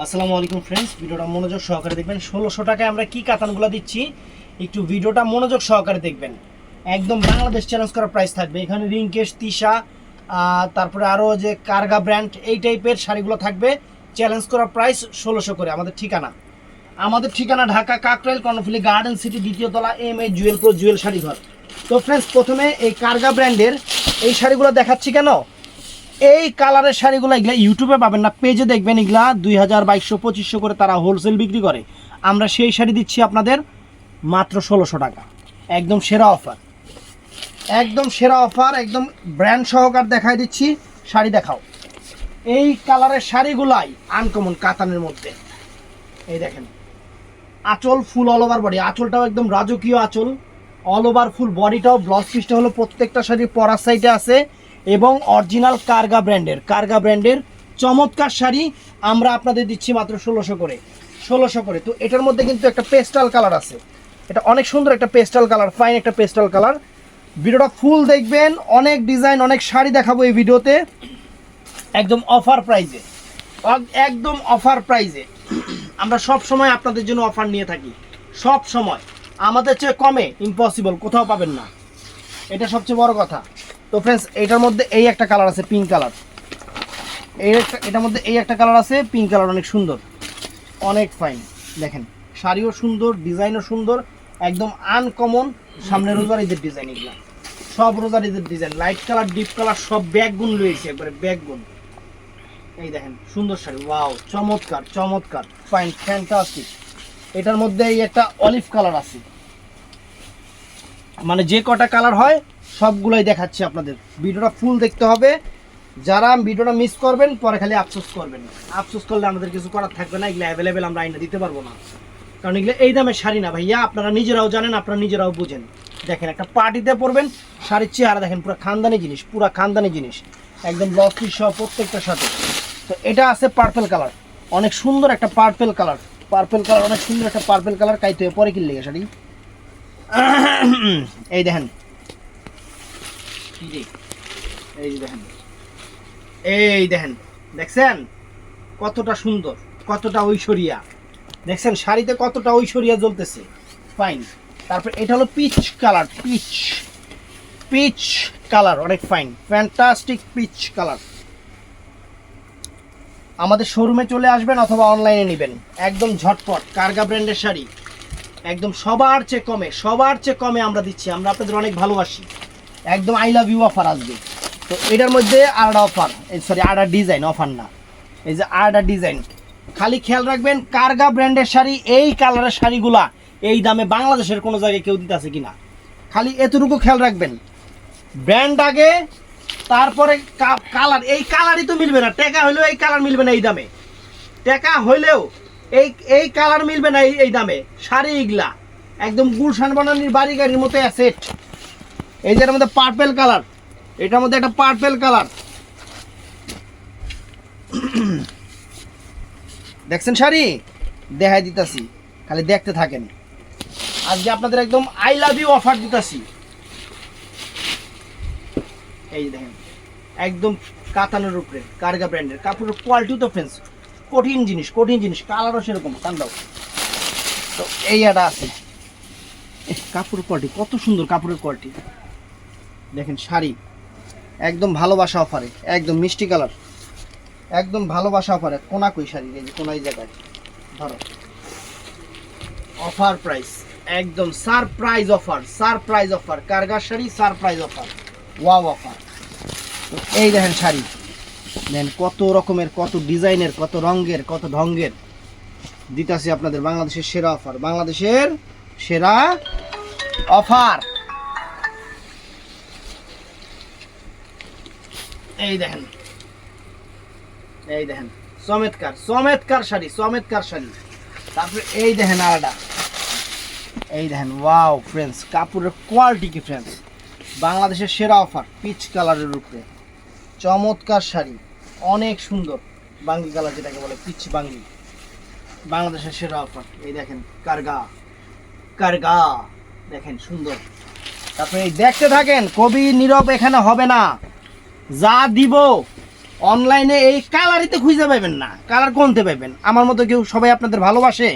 আসসালামু আলাইকুম ফ্রেন্ডস ভিডিওটা মনোযোগ সহকারে দেখবেন। ষোলোশো টাকায় আমরা কি কাতানগুলো দিচ্ছি? একটু ভিডিওটা মনোযোগ সহকারে দেখবেন। একদম বাংলাদেশ চ্যালেঞ্জ করা প্রাইস থাকবে। এখানে রিঙ্কেশ, তিশা তারপরে আরও যে কার্গা ব্র্যান্ড এই টাইপের শাড়িগুলো থাকবে। চ্যালেঞ্জ করা প্রাইস ষোলোশো করে, আমাদের ঠিকানা। আমাদের ঠিকানা ঢাকা কাকরাইল, কর্ণফুলি গার্ডেন সিটি দ্বিতীয় তলা M A Jewel Pro Jewel sari Ghor তো ফ্রেন্ডস প্রথমে এই কার্গা ব্র্যান্ডের এই শাড়িগুলো দেখাচ্ছি কেন? এই কালারের শাড়িগুলো এগুলা ইউটিউবে পাবেন না পেজে দেখবেন এগুলা দুই হাজার বাইশশো পঁচিশশো করে তারা হোলসেল বিক্রি করে। আমরা সেই শাড়ি দিচ্ছি আপনাদের মাত্র ষোলোশো টাকা। একদম সেরা অফার একদম সেরা অফার একদম ব্র্যান্ড সহকার দেখাই দিচ্ছি, শাড়ি দেখাও। এই কালারের শাড়িগুলাই আনকমন কাতানের মধ্যে। এই দেখেন, আঁচল ফুল অল ওভার বডি আঁচলটাও একদম রাজকীয় আঁচল। অল ওভার ফুল বডিটাও ব্লাউজ পিসটা হলো প্রত্যেকটা শাড়ি পরার সাইডে আছে। এবং অরিজিনাল কার্গা ব্র্যান্ডের কার্গা ব্র্যান্ডের চমৎকার শাড়ি আমরা আপনাদের দিচ্ছি মাত্র ষোলোশো করে ষোলোশো করে। তো এটার মধ্যে কিন্তু একটা পেস্টাল কালার আছে। এটা অনেক সুন্দর একটা পেস্টাল কালার ফাইন একটা পেস্টাল কালার ভিডিওটা ফুল দেখবেন, অনেক ডিজাইন অনেক শাড়ি দেখাবো এই ভিডিওতে। একদম অফার প্রাইজে একদম অফার প্রাইজে আমরা সব সময় আপনাদের জন্য অফার নিয়ে থাকি। সব সময়। আমাদের চেয়ে কমে ইম্পসিবল কোথাও পাবেন না। এটা সবচেয়ে বড় কথা। তো ফ্রেন্ডস এটার মধ্যে এই একটা কালার আছে পিঙ্ক কালার এই একটা, এটার মধ্যে এই একটা কালার আছে পিঙ্ক কালার অনেক সুন্দর। অনেক ফাইন দেখেন। শাড়িও সুন্দর ডিজাইনও সুন্দর, একদম আনকমন সামনে রোজার ঈদের ডিজাইন এগুলো। সব রোজার ঈদের design light colour deep colour সব ব্যাগ গুণ রয়েছে, একবারে ব্যাগ গুণ। এই দেখেন, সুন্দর শাড়ি ওয়াও চমৎকার চমৎকার ফাইন ফ্যান্টাস্টিক এটার মধ্যে এই একটা অলিভ কালার আছে। মানে যে কটা কালার হয় সবগুলোই দেখাচ্ছি আপনাদের। ভিডিওটা ফুল দেখতে হবে। যারা ভিডিওটা মিস করবেন, পরে খালি আফসোস করবেন। আফসোস করলে আমাদের কিছু করার থাকবে না, এগুলো অ্যাভেলেবেল আমরা আইনা দিতে পারব না। কারণ এগুলো এই দামে শাড়ি না ভাইয়া, আপনারা নিজেরাও জানেন, আপনারা নিজেরাও বুঝেন। দেখেন, একটা পার্টিতে পরবেন, শাড়ির চেহারা দেখেন, পুরো খানদানি জিনিস, পুরো খানদানি জিনিস। একদম লস সহ প্রত্যেকটার সাথে। তো এটা আছে পার্পেল কালার অনেক সুন্দর একটা পার্পেল কালার পার্পেল কালার অনেক সুন্দর একটা পার্পেল কালার কাইতে পরে কিনলে শাড়ি। এই দেখেন এই দেখেন। এই দেখেন, দেখছেন? কতটা সুন্দর, কতটা ঐশ্বরিয়া। দেখছেন, শাড়িতে কতটা ঐশ্বরিয়া জ্বলতেছে। ফাইন তারপর এটা হলো peach colour peach peach colour অনেক ফাইন ফ্যান্টাস্টিক পিচ কালার আমাদের শোরুমে চলে আসবেন অথবা অনলাইনে নেবেন। একদম ঝটপট, কার্গা ব্র্যান্ডের শাড়ি। একদম সবার চেয়ে কমে, সবার চেয়ে কমে আমরা দিচ্ছি। আমরা আপনাদের অনেক ভালোবাসি। একদম আই লাভ ইউ অফার আসবে। তো এটার মধ্যে আরেকটা অফার সরি আরেকটা ডিজাইন অফার না। এই যে আরেকটা ডিজাইন খালি খেয়াল রাখবেন, কার্গা ব্র্যান্ডের শাড়ি, এই কালারের শাড়িগুলা এই দামে বাংলাদেশের কোনো জায়গায় কেউ দিতে আছে কিনা। খালি এতটুকু খেয়াল রাখবেন। ব্র্যান্ড আগে, তারপরে কালার এই কালারই তো মিলবে না। টাকা হইলেও এই কালার মিলবে না এই দামে। টাকা হইলেও এই এই কালার মিলবে না এই দামে। শাড়ি এগুলা। একদম গুলশান বানানির বাড়ি গাড়ির মতো অ্যাসেট এই যে মধ্যে পার্পেল কালার এটার মধ্যে একটা পার্পেল কালার দেখছেন শাড়ি? দেখাই দিতাছি, খালি দেখতে থাকেন। আজকে আপনাদের একদম আই লাভ ইউ অফার দিতাছি। এই দেখেন, একদম কাতানোর উপরে কার্গা ব্র্যান্ডের কাপড়ের কোয়ালিটিও তো ফ্রেন্স কঠিন জিনিস কঠিন জিনিস কালারও সেরকম কান্দাও তো এই একটা আছে। কাপড়ের কোয়ালিটি কত সুন্দর কাপড়ের কোয়ালিটি দেখেন শাড়ি। একদম ভালোবাসা অফারে, একদম মিষ্টি কালার। একদম ভালোবাসা অফারে কোনা কই শাড়ি, এই যে কোনা এই জায়গায়। ধরো। অফার প্রাইস, একদম surprise offer surprise offer, কারগার sari surprise offer, wow offer. এই দেখেন শাড়ি। দেন কত রকমের, কত ডিজাইনের, কত রঙের, কত ঢঙ্গের। দিতাছি আপনাদের বাংলাদেশের সেরা অফার, বাংলাদেশের সেরা অফার। এই দেখেন। এই দেখেন চমৎকার চমৎকার শাড়ি চমৎকার শাড়ি। তারপরে এই দেখেন আলাদা। এই দেখেন ওয়াও ফ্রেন্ডস কাপড়ের কোয়ালিটি কি ফ্রেন্ডস বাংলাদেশের সেরা অফার পিচ কালারের উপরে। চমৎকার শাড়ি, অনেক সুন্দর। বাঙ্গি কালার যেটাকে বলে পিচ বাঙ্গি। বাংলাদেশের সেরা অফার এই দেখেন, কারগা। কারগা, দেখেন, সুন্দর। তারপরে এই দেখতে থাকেন, কবি নীরব এখানে হবে না। যা দিব অনলাইনে এই কালারিতে খুঁজে পাবেন না, কালার কোনতে পাবেন। আমার মতো কেউ সবাই আপনাদের ভালোবাসে?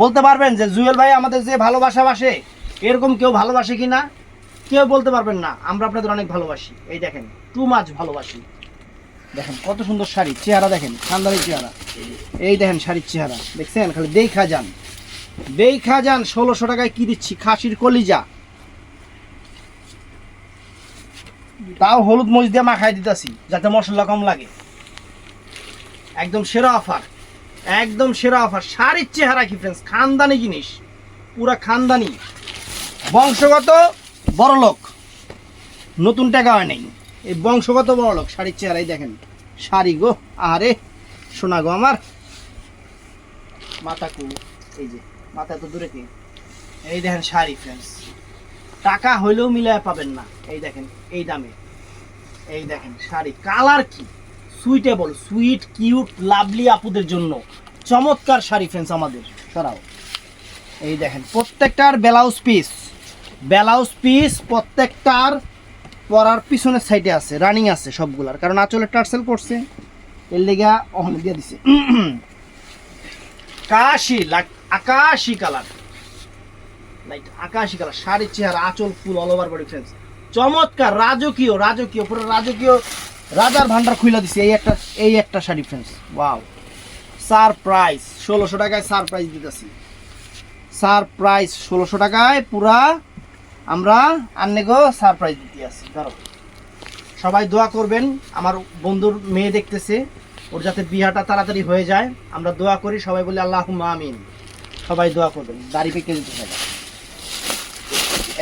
বলতে পারবেন যে, জুয়েল ভাই আমাদের যে ভালোবাসা বাসে, এরকম কেউ ভালোবাসে কি না কেউ বলতে পারবেন না, আমরা আপনাদের অনেক ভালোবাসি। এই দেখেন টু মাছ ভালোবাসি। দেখেন, কত সুন্দর শাড়ি, চেহারা দেখেন খানদারি চেহারা। এই দেখেন শাড়ির চেহারা, দেখছেন? খালি দেখা যান। দেখা যান, ষোলোশো টাকায় কী দিচ্ছি? খাসির কলিজা। তাও হলুদ মরিচ দিয়ে মাখাই দিতেছি, যাতে মশলা কম লাগে। একদম সেরা অফার, একদম সেরা অফার। শাড়ির চেহারা কি ফ্রেন্ডস খানদানি জিনিস, পুরা খানদানি। বংশগত বড় লোক, নতুন টাকা হয় নাই। এই বংশগত বড় লোক, শাড়ির চেহারাই দেখেন। শাড়ি গো, আরে শোনা গো আমার। মাথা কু এই যে, মাথা তো দূরে কি? এই দেখেন শাড়ি ফ্রেন্ডস টাকা হইলেও মিলায় পাবেন না, এই দেখেন, এই দামে। এই দেখেন, শাড়ি। কালার কি? সুইটেবল সুইট কিউট লাভলি আপুদের জন্য। চমৎকার শাড়ি ফ্রেন্ডস আমাদের। সরাও। এই দেখেন, প্রত্যেকটার ব্লাউজ পিস ব্লাউজ পিস প্রত্যেকটার পরার পিছনের সাইডে আছে রানিং আছে সবগুলার। কারণ আঁচলে টার্সেল করছে। এর লেগা অহন দিয়ে দিছে। কাশি লাইক আকাশি কালার। লাইক আকাশি কালার। শাড়ির চেহারা আঁচল full all over body friends চমৎকার, রাজকীয় রাজকীয়, পুরো রাজকীয় রাজার ভান্ডার খুইলা দিছে এই একটা এই একটা শাড়ি ফ্রেন্ডস ওয়াও সারপ্রাইজ ষোলোশো টাকায় সারপ্রাইজ দিতেছি। সারপ্রাইজ ষোলোশো টাকায় পুরা আমরা আন্নেগো সারপ্রাইজ দিতে আছি। ধরো, সবাই দোয়া করবেন, আমার বন্ধুর মেয়ে দেখতেছে, ওর যাতে বিয়াটা তাড়াতাড়ি হয়ে যায়, আমরা দোয়া করি, সবাই বলি আল্লাহ আমিন। সবাই দোয়া করবেন, দাড়ি পেকে দিতে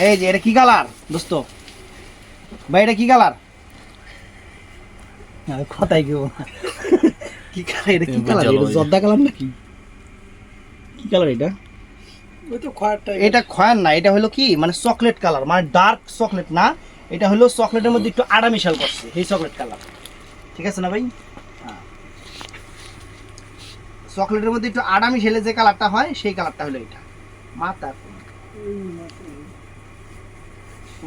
এই যে, এটা কি কালার দোস্ত ভাই এটা কি কালার কথাই কেউ কি কালার এটা কি কালার এটা জর্দা কালার নাকি? কি কালার এটা? ওই তো খয়ের এটা খয়ান না এটা হলো কি? মানে চকলেট কালার মানে ডার্ক চকলেট না? এটা হলো চকলেটের মধ্যে একটু আড়া মিশাল করছে এই চকলেট কালার ঠিক আছে না ভাই? হ্যাঁ। চকলেটের মধ্যে একটু আড়া মিশেলে যে কালারটা হয় সেই কালারটা হলো এটা। মাথা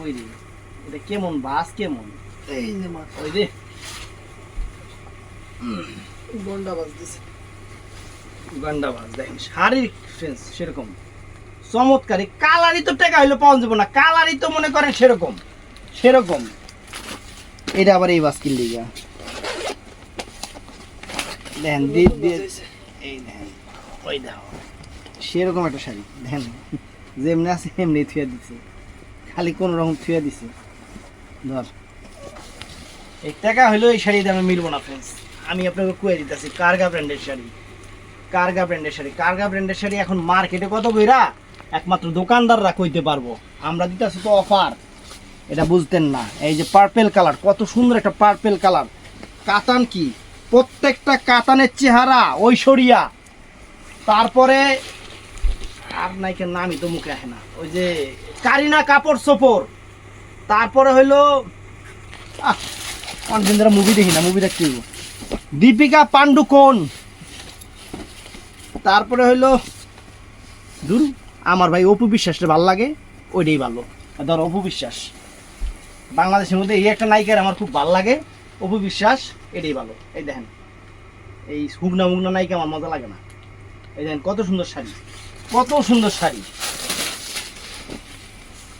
ওই রে? এটা কেমন বাস কেমন? এই যে ওই রে গন্ডা বাজ দিছে। উগান্ডা বাস দেখেন শাড়ির ফ্রেন্স সেরকম। চমৎকার কালারই তো টাকা হইলে পাওয়া যাবে না। কালারই তো মনে করেন সেরকম সেরকম। এটা আবার এই বাস কিনলে গিয়া দেখেন দিয়ে এই দেখেন ওই দেখো। সেরকম একটা শাড়ি দেখেন। যেমনি আছে এমনি থুয়ে দিছে। খালি কোন রকম থুয়ে দিছে। ধর এই টাকা হইলেও এই শাড়ি দামে মিলবো না ফ্রেন্ডস আমি আপনাকে কুয়ে দিতেছি, কার্গা ব্র্যান্ডের শাড়ি। কার্গা ব্র্যান্ডের শাড়ি। কার্গা ব্র্যান্ডের শাড়ি এখন মার্কেটে কত বইরা একমাত্র দোকানদাররা কইতে পারব। আমরা দিতেছি তো অফার। এটা বুঝতেন না। এই যে পার্পেল কালার কত সুন্দর একটা পার্পেল কালার কাতান কি? প্রত্যেকটা কাতানের চেহারা, ঐশ্বরিয়া। তারপরে আর নাইকের নামই তো মুখে আসে না। ওই যে কারিনা কাপড় সোপর তারপরে হইল অনেকদিন ধরে মুভি দেখি না মুভি দেখতে। দীপিকা পান্ডুকোন তারপরে হইল দূর আমার ভাই অপু বিশ্বাসটা ভালো লাগে, ওইটাই ভালো। ধর অপু বিশ্বাস, বাংলাদেশের মধ্যে এই একটা নায়িকার আমার খুব ভালো লাগে, অপু বিশ্বাস, এটাই ভালো। এই দেখেন, এই হুগনা মুগনা নায়িকা আমার মজা লাগে না। এই দেখেন, কত সুন্দর শাড়ি, কত সুন্দর শাড়ি।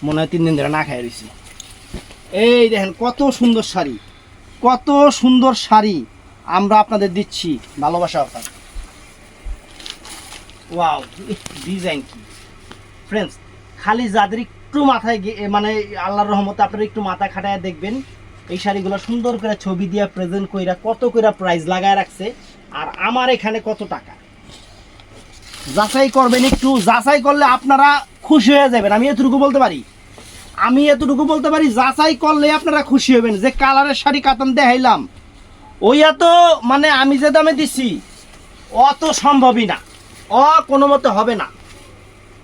মনে হয় তিন দিন ধরে না খাই রয়েছি এই দেখেন, কত সুন্দর শাড়ি। কত সুন্দর শাড়ি আমরা আপনাদের দিচ্ছি ভালোবাসা অফার ওয়াও ডিজাইন কি। ফ্রেন্ডস খালি যাদের একটু মাথায় মানে আল্লাহর রহমতে আপনারা একটু মাথা খাটায় দেখবেন, এই শাড়িগুলো সুন্দর করে ছবি দিয়ে প্রেজেন্ট কইরা কত কইরা প্রাইস লাগায় রাখছে, আর আমার এখানে কত টাকা। যাচাই করবেন একটু, যাচাই করলে আপনারা খুশি হয়ে যাবেন, আমি এতটুকু বলতে পারি। আমি এতটুকু বলতে পারি, যাচাই করলে আপনারা খুশি হবেন। যে কালারের শাড়ি কাতান দেখাইলাম ওই এত মানে আমি যে দামে দিছি অত সম্ভবই না। অ কোনো মতে হবে না।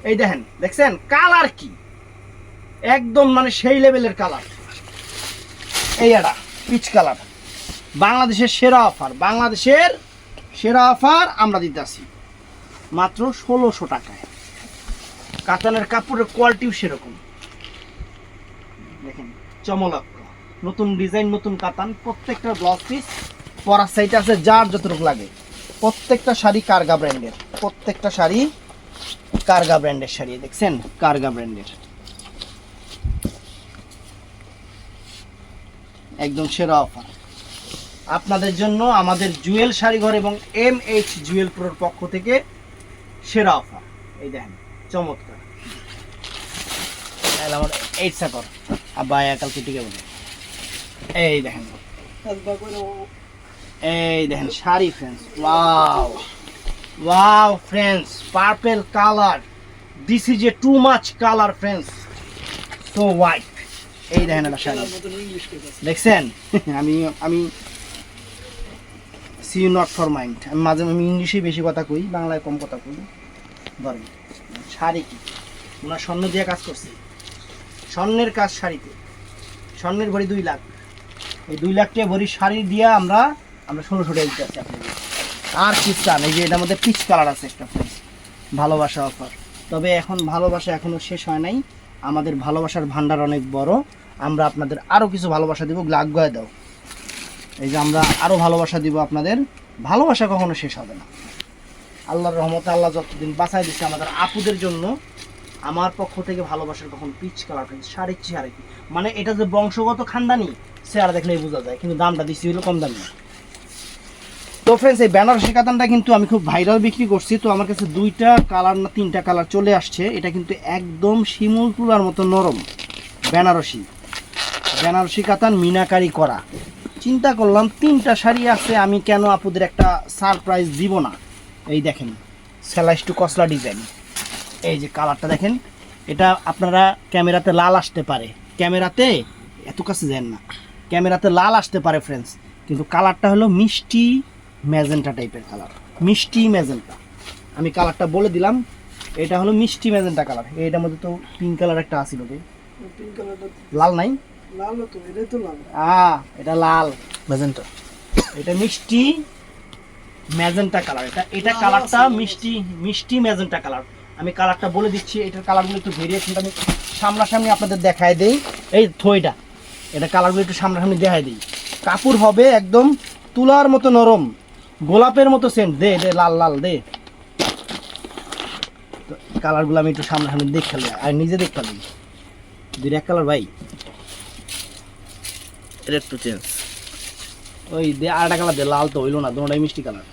এই দেখেন, দেখছেন? কালার কি? একদম মানে সেই লেভেলের কালার। এই এটা পিচ কালার। বাংলাদেশের সেরা অফার, বাংলাদেশের সেরা অফার আমরা দিতে আসি মাত্র ষোলোশো টাকায়। কাতানের কাপড়ের কোয়ালিটিও সেরকম। দেখেন চমলক্ষ নতুন ডিজাইন, নতুন কাতান, প্রত্যেকটা ব্লাউজ পিস পরার আছে যার যতটুকু লাগে। প্রত্যেকটা শাড়ি কারগা ব্র্যান্ডের প্রত্যেকটা শাড়ি কারগা ব্র্যান্ডের শাড়ি, দেখছেন? কারগা ব্র্যান্ডের একদম সেরা অফার আপনাদের জন্য আমাদের জুয়েল শাড়িঘর এবং এম এইচ জুয়েল প্রোর পক্ষ থেকে সেরা অফার এই দেখেন, চমৎকার। তাহলে আমার এইট সাকর আব্বা একাল কেটে বলে। এই দেখেন। এই দেখেন, sari friends wow wow friends purple colour this is a too much colour friends so white এই দেখেন একটা শাড়ি। দেখছেন? আমি আমি সি নট ফর মাইন্ড আমি মাঝে আমি ইংলিশে বেশি কথা কই, বাংলায় কম কথা কই। ধরেন, শাড়ি কি? ওনার স্বর্ণ দিয়ে কাজ করছে। স্বর্ণের কাজ শাড়িতে। স্বর্ণের ভরি দুই লাখ। এই দুই লাখ টাকা ভরি শাড়ি দিয়ে আমরা আমরা ষোলোশো টাকা দিতে আছি আপনাদের। আর কি চান? এই যে এটার মধ্যে পিচ কালার আছে একটা। ভালোবাসা অফার তবে এখন ভালোবাসা এখনও শেষ হয় নাই। আমাদের ভালোবাসার ভান্ডার অনেক বড়। আমরা আপনাদের আরও কিছু ভালোবাসা দিব গ্লাগ গয়ে দাও। এই যে আমরা আরও ভালোবাসা দিব আপনাদের। ভালোবাসা কখনো শেষ হবে না। আল্লাহর রহমতে আল্লাহ যতদিন বাঁচাই দিচ্ছে আমাদের আপুদের জন্য আমার পক্ষ থেকে ভালোবাসার কখন পিচ কালার সাড়ে চেহারে কি? মানে এটা যে বংশগত খানদানি, চেহারা দেখলেই বোঝা যায়, কিন্তু দামটা দিচ্ছি হলো কম দামি। তো ফ্রেন্ডস এই বেনারসি কাতানটা কিন্তু আমি খুব ভাইরাল বিক্রি করছি, তো আমার কাছে দুইটা কালার না তিনটা কালার চলে আসছে, এটা কিন্তু একদম শিমুল তুলার মতো নরম, বেনারসি। বেনারসি কাতান মিনাকারি করা। চিন্তা করলাম, তিনটা শাড়ি আছে, আমি কেন আপুদের একটা সারপ্রাইজ দিব না? এই দেখেন, স্যালাইস টু কসলা ডিজাইন এই যে কালারটা দেখেন এটা আপনারা ক্যামেরাতে লাল আসতে পারে। ক্যামেরাতে এত কাছে যান না। ক্যামেরাতে লাল আসতে পারে ফ্রেন্ডস কিন্তু কালারটা হলো মিষ্টি ম্যাজেন্টা টাইপের কালার মিষ্টি ম্যাজেন্টা। আমি কালারটা বলে দিলাম এটা হলো মিষ্টি ম্যাজেন্টা কালার এইটার মধ্যে তো পিঙ্ক কালার একটা আসিল রে লাল নাই? লাল তো এটাই তো লাল। আ এটা লাল। ম্যাজেন্টা। এটা মিষ্টি ম্যাজেন্টা কালার এটা এটা কালারটা মিষ্টি মিষ্টি ম্যাজেন্টা কালার আমি কালারটা বলে দিচ্ছি এটার কালারগুলো একটু ভেরিয়েশনটা আমি সামনাসামনি আপনাদের দেখায় দেই। এই থইটা এটা কালারগুলো একটু সামনাসামনি দেখায় দিই। কাপড় হবে একদম তুলার মতো নরম গোলাপের মতো সেন্ট দে দে লাল লাল দে। কালারগুলো আমি একটু সামনাসামনি দেখালে আর নিজে দেখালি দুই এক কালার ভাই। এটা একটু চেঞ্জ ওই দে আরেকটা কালার দে লাল তো হইল না দুটাই মিষ্টি কালার।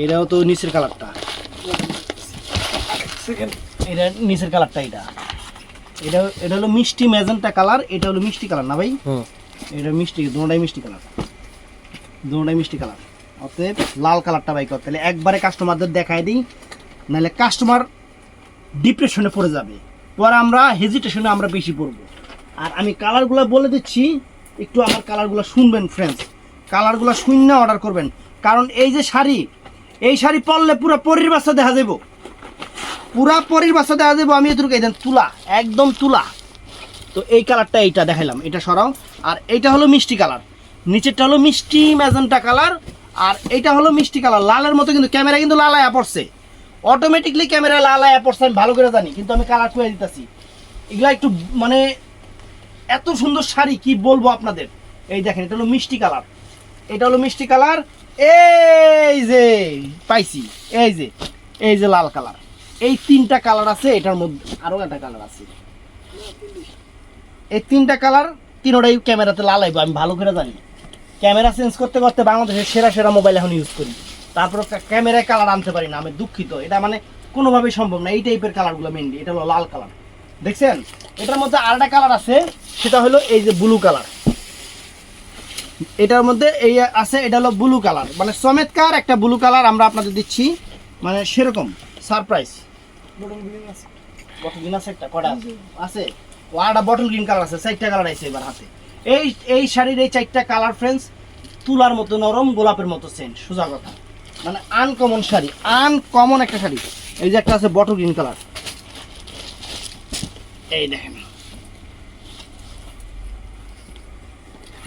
এটাও তো নিচের কালারটা। সেকেন্ড এটা নিচের কালারটা এটা। এটা এটা হলো মিষ্টি ম্যাজেন্টা কালার এটা হলো মিষ্টি কালার না ভাই? এটা মিষ্টি দুটাই মিষ্টি কালার। দুটাই মিষ্টি কালার। অতএব লাল কালারটা ভাই তাহলে একবারে কাস্টমারদের দেখায় দিই নাহলে কাস্টমার ডিপ্রেশনে পড়ে যাবে। পরে আমরা হেজিটেশনে আমরা বেশি পড়ব। আর আমি কালারগুলো বলে দিচ্ছি একটু আমার কালারগুলো শুনবেন ফ্রেন্ডস কালারগুলো শূন্য অর্ডার করবেন। কারণ এই যে শাড়ি এই শাড়ি পরলে পুরো পরির বাচ্চা দেখা যাব। পুরা পরির বাচ্চা দেখা যাব, আমি এটুকু দেন তুলা, একদম তুলা। তো এই কালারটা এইটা দেখাইলাম, এটা সরাও। আর এইটা হলো মিষ্টি কালার। নিচেরটা হলো মিষ্টি ম্যাজেন্টা কালার, আর এইটা হলো মিষ্টি কালার। লালের মতো কিন্তু ক্যামেরা কিন্তু লাল আয়া পড়ছে। অটোমেটিকলি ক্যামেরা লাল আয়া পড়ছে, আমি ভালো করে জানি, কিন্তু আমি কালার করে দিতেছি। এগুলা একটু মানে এত সুন্দর শাড়ি, কি বলব আপনাদের? এই দেখেন, এটা হলো মিষ্টি কালার। এটা হলো মিষ্টি কালার এই যে, পাইছি। এই যে এই যে লাল কালার। এই তিনটা কালার আছে, এটার মধ্যে আরও একটা কালার আছে। এই তিনটা কালার তিনোটাই ক্যামেরাতে লাল আইবো আমি ভালো করে জানি। ক্যামেরা চেঞ্জ করতে করতে বাংলাদেশের সেরা সেরা মোবাইল এখন ইউজ করি। তারপর ক্যামেরায় কালার আনতে পারি না, আমি দুঃখিত। এটা মানে কোনোভাবেই সম্ভব না, এই টাইপের কালারগুলো মেনলি এটা হলো লাল কালার দেখছেন? এটার মধ্যে আরেকটা কালার আছে, সেটা হলো এই যে ব্লু কালার এটার মধ্যে এই আছে এটা হলো ব্লু কালার মানে চমৎকার একটা ব্লু কালার আমরা আপনাদের দিচ্ছি। মানে সেরকম সারপ্রাইজ বটল গ্রিন আছে। বটল গ্রিন আছে একটা কটা আছে? ও আরেকটা বটল গ্রিন কালার আছে চারটা কালার আছে এবার হাতে। এই এই শাড়ির এই চারটা কালার ফ্রেন্ডস তুলার মতো নরম গোলাপের মতো সেন্ট সোজা কথা। মানে আনকমন শাড়ি আনকমন একটা শাড়ি। এই যে একটা আছে বটল গ্রিন কালার এই দেখেন।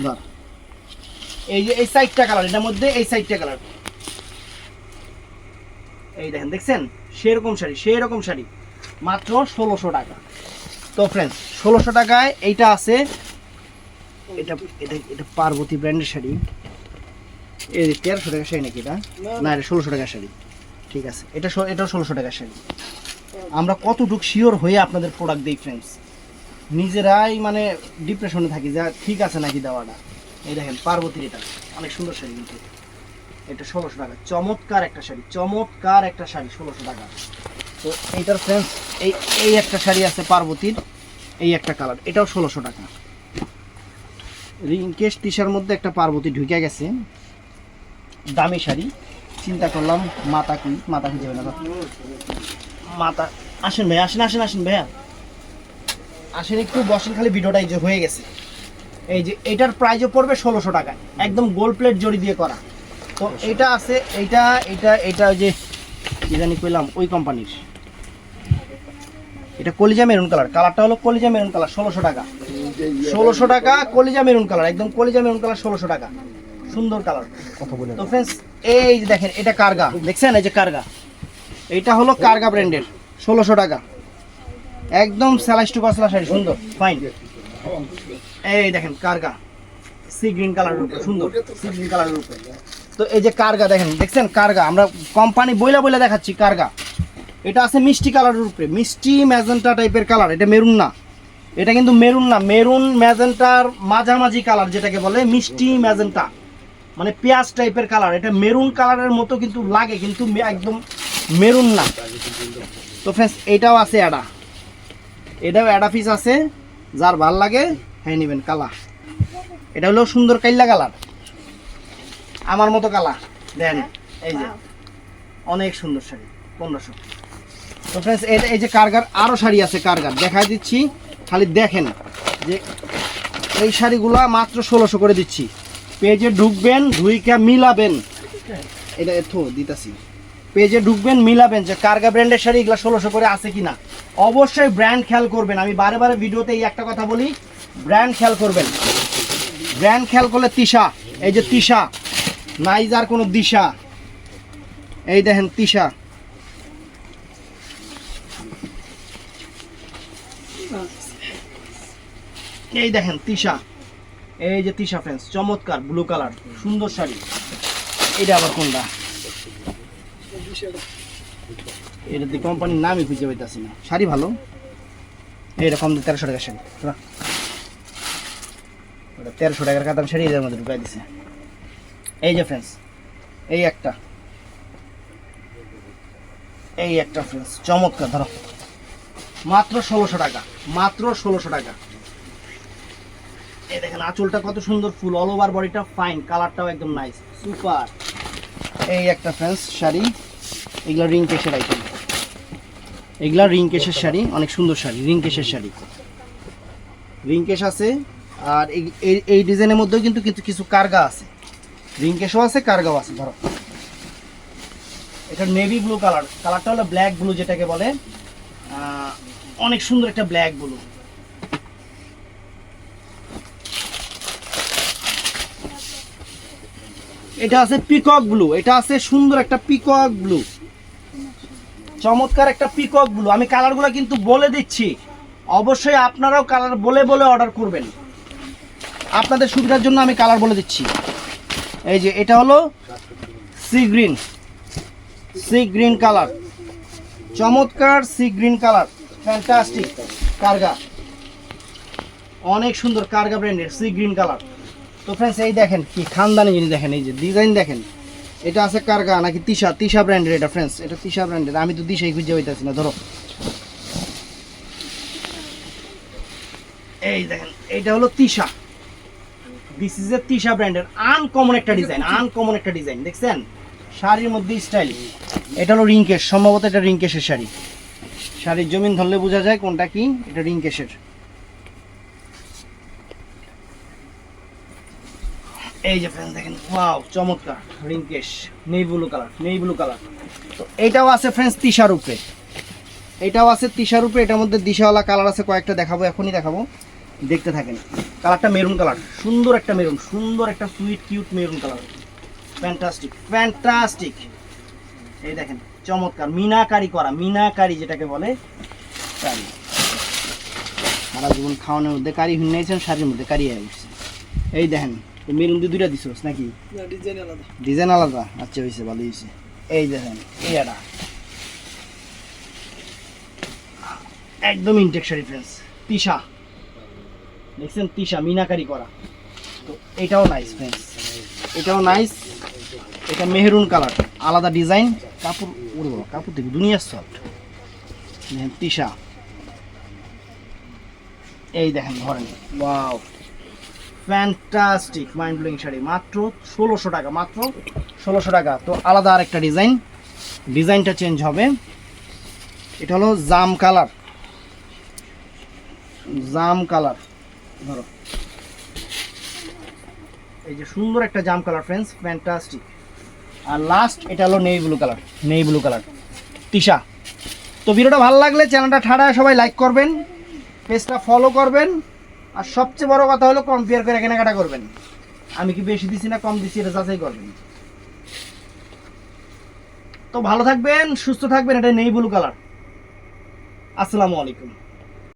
ধর। এই যে এই সাইডটা কালার এটার মধ্যে এই সাইডটা কালার এই দেখেন, দেখছেন? সেরকম শাড়ি শাড়ি। মাত্র ষোলোশো টাকা। তো ফ্রেন্ডস ষোলোশো টাকায় এইটা আছে। এটা এটা এটা পার্বতী ব্র্যান্ডের শাড়ি। এই তেরোশো টাকার শাড়ি নাকি এটা? না, এটা ষোলোশো টাকার শাড়ি। ঠিক আছে, এটা এটাও ষোলোশো টাকার শাড়ি। আমরা কতটুক শিওর হয়ে আপনাদের প্রোডাক্ট দিই ফ্রেন্ডস নিজেরাই মানে ডিপ্রেশনে থাকি যা, ঠিক আছে নাকি দেওয়াটা? এই দেখেন, পার্বতীর এটা। অনেক সুন্দর শাড়ি কিন্তু এটা। ষোলোশো টাকা। চমৎকার একটা শাড়ি, চমৎকার একটা শাড়ি, ষোলোশো টাকা। তো এইটার ফ্রেন্ডস এই এই একটা শাড়ি আছে পার্বতীর, এই একটা কালার এটাও ষোলোশো টাকা। রিঙ্কেশ তিসার মধ্যে একটা পার্বতী ঢুকে গেছে। দামি শাড়ি। চিন্তা করলাম, মাতা কি? মাতা খুঁজে না। মাতা, আসেন ভাই, আসেন আসেন আসেন ভাইয়া। আসেন একটু, বসেন, খালি ভিডিওটা এই যে হয়ে গেছে। এই যে এটার প্রাইজও পড়বে ষোলোশো টাকা একদম গোল্ড প্লেট জড়ি দিয়ে করা। তো এটা আছে এইটা এটা এটা ওই যে কি জানি কইলাম ওই কোম্পানির এটা কলিজা মেরুন কালার কালারটা হলো কলিজা মেরুন কালার ষোলোশো টাকা। ষোলোশো টাকা কলিজা মেরুন কালার একদম কলিজা মেরুন কালার ষোলোশো টাকা। সুন্দর কালার কথা বলে তো ফ্রেন্ডস এই যে দেখেন এটা কার্গা। দেখছেন? এই যে কার্গা। এটা হলো কার্গা ব্র্যান্ডের ষোলোশো টাকা। একদম স্যালাইস্টু কসলা শাড়ি সুন্দর ফাইন এই দেখেন কার্গা। সি গ্রিন কালারের উপরে, সুন্দর। সি গ্রিন কালারের উপরে। তো এই যে কার্গা দেখেন, দেখছেন কার্গা? আমরা কোম্পানি বইলা বইলা দেখাচ্ছি কার্গা। এটা আছে মিষ্টি কালারের উপরে। মিষ্টি ম্যাজেন্টা টাইপের কালার এটা মেরুন না। এটা কিন্তু মেরুন না। মেরুন ম্যাজেন্টার মাঝামাঝি কালার যেটাকে বলে মিষ্টি ম্যাজেন্টা। মানে পেঁয়াজ টাইপের কালার এটা মেরুন কালারের মতো কিন্তু লাগে, কিন্তু একদম মেরুন না। তো ফ্রেন্ডস এটাও আছে অ্যাডা। এটাও অ্যাডা পিস আছে। যার ভালো লাগে হ্যাঁ নেবেন কালা এটা হলো সুন্দর কাইল্লা কালার। আমার মতো কালা দেন, এই যে। অনেক সুন্দর শাড়ি, পনেরোশো। তো ফ্রেন্ডস এটা এই যে কারগার আরও শাড়ি আছে কারগার। দেখাই দিচ্ছি, খালি দেখেন যে এই শাড়িগুলো মাত্র ষোলোশো করে দিচ্ছি। পেজে ঢুকবেন ধুইকা মিলাবেন। এটা এথো দিতাছি। পেজে ঢুকবেন, মিলাবেন যে কার্গা ব্র্যান্ডের শাড়ি এগুলো ষোলোশো করে আছে কিনা। অবশ্যই ব্র্যান্ড খেয়াল করবেন। আমি বারে বারে ভিডিওতে এই একটা কথা বলি ব্র্যান্ড খেয়াল করবেন। ব্র্যান্ড খেয়াল করলে তিশা, এই যে তিশা নাইজার কোনো দিশা। এই দেখেন তিশা। এই দেখেন তিশা। এই যে তিশা ফ্রেন্স চমৎকার ব্লু কালার সুন্দর শাড়ি। এটা আবার কোনটা? এটা দিয়ে কোম্পানির নামই খুঁজে পাইতেছি না। শাড়ি ভালো। এইরকম তেরোশো টাকার শাড়ি। তেরোশো টাকার কাতান শাড়ি এদের মধ্যে ঢুকাই দিছে। এই যে ফ্রেন্ডস এই একটা। এই একটা ফ্রেন্ডস চমৎকার, ধরো। মাত্র ষোলোশো টাকা, মাত্র ষোলোশো টাকা। এই দেখেন, আঁচলটা কত সুন্দর ফুল অল ওভার বডিটা ফাইন কালারটাও একদম নাইস সুপার এই একটা ফ্রেন্ডস শাড়ি। এগুলা রিং কেশের আইটেম এগুলা রিং কেশের শাড়ি, অনেক সুন্দর শাড়ি রিং কেশের শাড়ি। রিং কেশ আছে, আর এই- এই ডিজাইনের মধ্যেও কিন্তু কিছু কিছু কার্গা আছে। রিং কেশও আছে, কার্গাও আছে, ধরো। এটা নেভি ব্লু কালার কালারটা হলো ব্ল্যাক ব্লু যেটাকে বলে। অনেক সুন্দর একটা ব্ল্যাক ব্লু এটা আছে পিকক ব্লু এটা আছে সুন্দর একটা পিকক ব্লু চমৎকার একটা পিকক আমি কালারগুলো কিন্তু বলে দিচ্ছি। অবশ্যই আপনারাও কালার বলে বলে অর্ডার করবেন। আপনাদের সুবিধার জন্য আমি কালার বলে দিচ্ছি। এই যে, এটা হলো sea green sea green colour চমৎকার সি গ্রিন কালার ফ্যান্টাস্টিক কার্গা। অনেক সুন্দর কার্গা ব্র্যান্ডের সি গ্রিন কালার তো ফ্রেন্ডস এই দেখেন কি খানদানি জিনিস দেখেন, এই যে ডিজাইন দেখেন। এটা আছে কারগা, নাকি তিশা? তিশা ব্র্যান্ডের এটা ফ্রেন্ডস এটা তিশা ব্র্যান্ডের আমি তো দিশাই খুঁজে হইতাছি না, ধরো। এই দেখেন এটা হলো Tisha. This is a Tisha ব্র্যান্ডের আনকমন একটা ডিজাইন আনকমন একটা ডিজাইন দেখছেন? শাড়ির মধ্যে স্টাইল এটা হলো রিঙ্কেশ, সম্ভবত এটা রিঙ্কেশের শাড়ি। শাড়ির জমিন ধরলে বোঝা যায় কোনটা কি, এটা রিঙ্কেশের। এই যে ফ্রেন্ড দেখেন, ওয়াও, চমৎকার, Rinkesh navy blue colour navy blue colour. তো এটাও আছে ফ্রেন্ডস তিশার উপরে। এটাও আছে তিশার উপরে, এটার মধ্যে দিশাওয়ালা কালার আছে, কয়েকটা দেখাবো, এখনই দেখাবো। দেখতে থাকেন, কালারটা মেরুন কালার, সুন্দর একটা মেরুন, সুন্দর একটা sweet, cute maroon colour. Fantastic fantastic. এই দেখেন, চমৎকার, মিনাকারি করা, মিনাকারি যেটাকে বলে তাই সারা জীবন খাওয়ানোর মধ্যে কারি হুন নিয়েছেন শাড়ির মধ্যে কারি উঠছে এই দেখেন মেরুন দিয়ে দুইটা দিছোস নাকি? ডিজাইন আলাদা। ডিজাইন আলাদা? আচ্ছা হয়েছে ভালো হয়েছে এই দেখেন একদম ফ্রেন্ডস তিশা। দেখছেন তিশা মিনাকারি করা। তো এটাও নাইস ফ্রেন্ডস এটাও নাইস এটা মেহরুন কালার আলাদা ডিজাইন কাপড় ওরে বাবা কাপড় দেখি দুনিয়ার সফট তিশা। এই দেখেন ধরেন। Wow fantastic mind blowing sari. মাত্র ষোলোশো টাকা, মাত্র ষোলোশো টাকা। তো আলাদা আরেকটা ডিজাইন। ডিজাইনটা চেঞ্জ হবে। এটা হলো জাম কালার। জাম কালার। ধরো। এই যে সুন্দর একটা জাম কালার ফ্রেন্ডস ফ্যান্টাস্টিক আর লাস্ট এটা হলো navy blue colour navy blue colour Tisha. তো ভিডিওটা ভালো লাগলে চ্যানেলটা ঠাড়া সবাই লাইক করবেন পেজটা ফলো করবেন। আর সবচেয়ে বড় কথা হলো কম্পেয়ার করে কেনাকাটা করবেন। আমি কি বেশি দিছি না কম দিছি, এটা যাচাই করবেন। তো ভালো থাকবেন, সুস্থ থাকবেন, এটা নেই ব্লু কালার আসসালামু আলাইকুম।